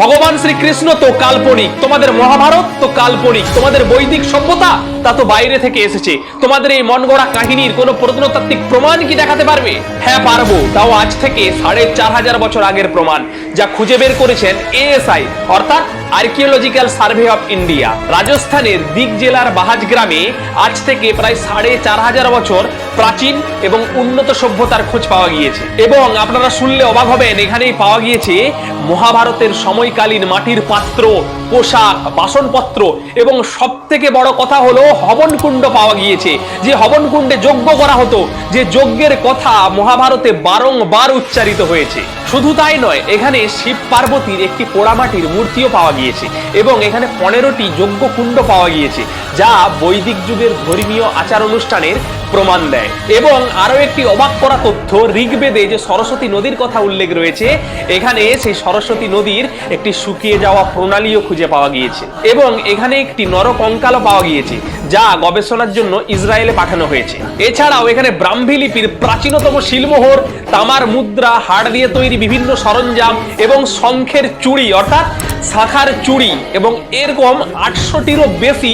ভগবান শ্রীকৃষ্ণ তো কাল্পনিক, তোমাদের মহাভারত তো কাল্পনিক, তোমাদের বৈদিক সভ্যতা তা তো বাইরে থেকে এসেছে। তোমাদের এই মন গড়া কাহিনীর কোনো প্রত্নতাত্ত্বিক প্রমাণ কি দেখাতে পারবে? হ্যাঁ পারব, তাও আজ থেকে সাড়ে চার হাজার বছর আগের প্রমাণ, যা খুঁজে বের করেছেন এএসআই, অর্থাৎ আর্কিওলজিক্যাল সার্ভে অফ ইন্ডিয়া রাজস্থানের দিক জেলার বাহাজ গ্রামে আজ থেকে প্রায় সাড়ে চার হাজার বছর প্রাচীন এবং উন্নত সভ্যতার খোঁজ পাওয়া গিয়েছে। এবং আপনারা শুনলে অবাক হবেন, এখানেই পাওয়া গিয়েছে মহাভারতের সময়কালীন মাটির পাত্র, পোশাক, বাসনপত্র এবং সব থেকে বড় কথা হলো হবনকুণ্ড পাওয়া গিয়েছে। যে হবনকুণ্ডে যজ্ঞ করা হতো, যে যজ্ঞের কথা মহাভারতে বারংবার উচ্চারিত হয়েছে। শুধু তাই নয়, এখানে শিব পার্বতীর একটি পোড়ামাটির মূর্তিও পাওয়া গিয়েছে এবং এখানে পনেরোটি যজ্ঞ কুণ্ড পাওয়া গিয়েছে, যা বৈদিক যুগের ধর্মীয় আচার অনুষ্ঠানের প্রমাণ দেয়। এবং আরও একটি অবাক করা তথ্য, ঋগ্বেদে যে সরস্বতী নদীর কথা উল্লেখ রয়েছে, এখানে সেই সরস্বতী নদীর একটি শুকিয়ে যাওয়া প্রণালীও খুঁজে পাওয়া গিয়েছে। এবং এখানে একটি নরকঙ্কালও পাওয়া গিয়েছে, যা গবেষণার জন্য ইসরায়েলে পাঠানো হয়েছে। এছাড়াও এখানে ব্রাহ্মী লিপির প্রাচীনতম শিলমোহর, তামার মুদ্রা, হাড় দিয়ে তৈরি বিভিন্ন সরঞ্জাম এবং শঙ্খের চুড়ি, অর্থাৎ শাখার চুড়ি এবং এরকম আটশোটিরও বেশি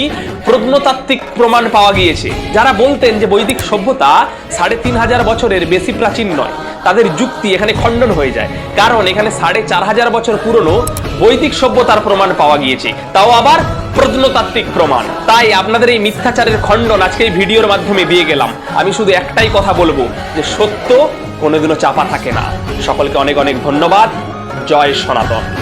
প্রত্নতাত্ত্বিক প্রমাণ পাওয়া গিয়েছে। যারা বলতেন যে বৈদিক সভ্যতা সাড়ে তিন হাজার বছরের বেশি প্রাচীন নয়, তাদের যুক্তি এখানে খণ্ডন হয়ে যায়। কারণ এখানে সাড়ে চার হাজার বছর পুরনো বৈদিক সভ্যতার প্রমাণ পাওয়া গিয়েছে। তাও আবার প্রত্নতাত্ত্বিক প্রমাণ। তাই আপনাদের এই মিথ্যাচারের খণ্ডন আজকে এই ভিডিওর মাধ্যমে দিয়ে গেলাম। আমি শুধু একটাই কথা বলব, যে সত্য কোনোদিনও চাপা থাকে না। সকলকে অনেক অনেক ধন্যবাদ। জয় সনাতন।